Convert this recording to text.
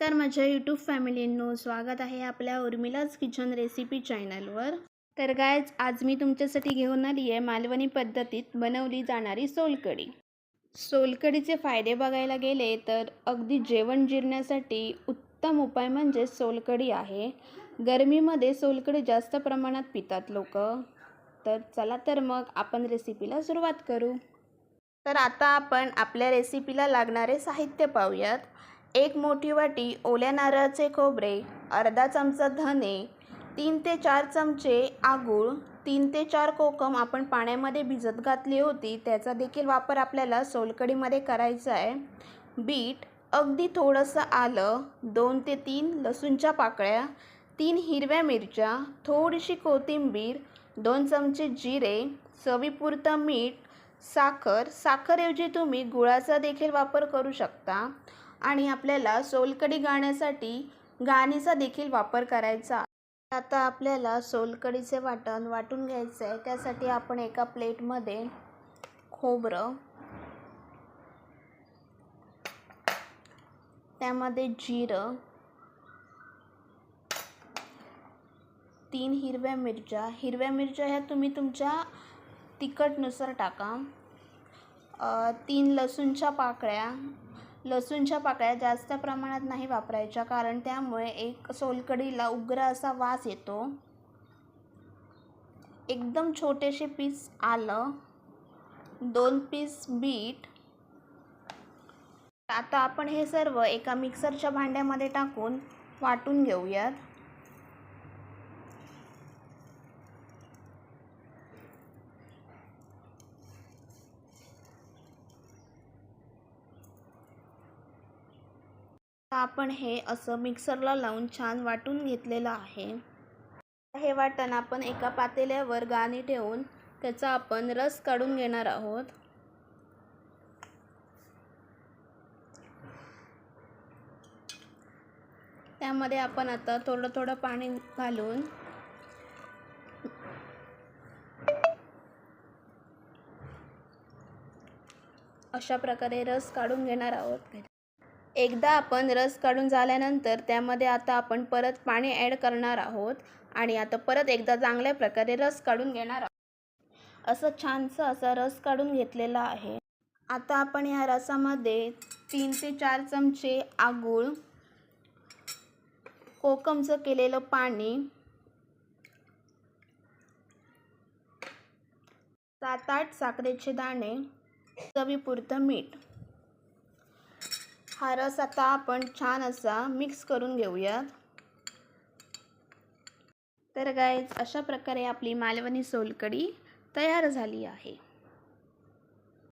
नमस्कार माझ्या यूट्यूब फॅमिलींनो. स्वागत आहे आपल्या उर्मिलाज किचन रेसिपी चॅनलवर. तर गायज आज मी तुमच्यासाठी घेऊन आली आहे मालवणी पद्धतीत बनवली जाणारी सोलकढी. सोलकढीचे फायदे बघायला गेले तर अगदी जेवण जिरण्यासाठी उत्तम उपाय म्हणजे सोलकढी आहे. गरमीमध्ये सोलकढी जास्त प्रमाणात पितात लोक. तर चला तर मग आपण रेसिपीला सुरुवात करू. तर आता आपण आपल्या रेसिपीला लागणारे साहित्य पाहूयात. एक मोठी वाटी ओल्या नारळाचे खोबरे अर्धा चमचा धने तीन ते चार चमचे आगूळ तीन ते चार कोकम आपण पाण्यामध्ये भिजत घातली होती त्याचा देखील वापर आपल्याला सोलकडीमध्ये करायचा आहे. बीट अगदी थोडंसं आलं दोन ते तीन लसूणच्या पाकळ्या तीन हिरव्या मिरच्या थोडीशी कोथिंबीर दोन चमचे जिरे चवीपुरतं मीठ साखर साखरऐवजी तुम्ही गुळाचा देखील वापर करू शकता. आणि आपल्याला सोलकढी गाण्यासाठी गाणीचा देखील वापर करायचा. आता आपल्याला सोलकढीचे वाटण वाटून घ्यायचं आहे. त्यासाठी आपण एका प्लेटमध्ये खोबरं त्यामध्ये जिरं तीन हिरव्या मिरच्या. हिरव्या मिरच्या ह्या तुम्ही तुमच्या तिखटनुसार टाका. तीन लसूणच्या पाकळ्या लसूणच्या पाकळ्या जास्त प्रमाणात नाही वापरायच्या कारण त्यामुळे एक सोलकढीला उग्र असा वास येतो. एकदम छोटेसे पीस आलं. दोन पीस बीट. आता आपण हे सर्व एका मिक्सरच्या भांड्यामध्ये टाकून वाटून घेऊयात. आपण हे असं मिक्सरला लावून छान वाटून घेतलेलं आहे. हे वाटण आपण एका पातेल्यावर गाणी ठेवून त्याचा आपण रस काढून घेणार आहोत. त्यामध्ये आपण आता थोडं थोडं पाणी घालून अशा प्रकारे रस काढून घेणार आहोत. एकदा आपण रस काढून झाल्यानंतर त्यामध्ये आता आपण परत पाणी ॲड करणार आहोत आणि आता परत एकदा चांगल्या प्रकारे रस काढून घेणार आहोत. असं छानसं असा रस काढून घेतलेला आहे. आता आपण ह्या रसामध्ये तीन ते चार चमचे आगूळ कोकमचं केलेलं पाणी सात आठ साखरेचे दाणे चवीपुरतं मीठ हा रस आता आपण छान असा मिक्स करून घेऊयात. तर गायज अशा प्रकारे आपली मालवणी सोलकढी तयार झाली आहे.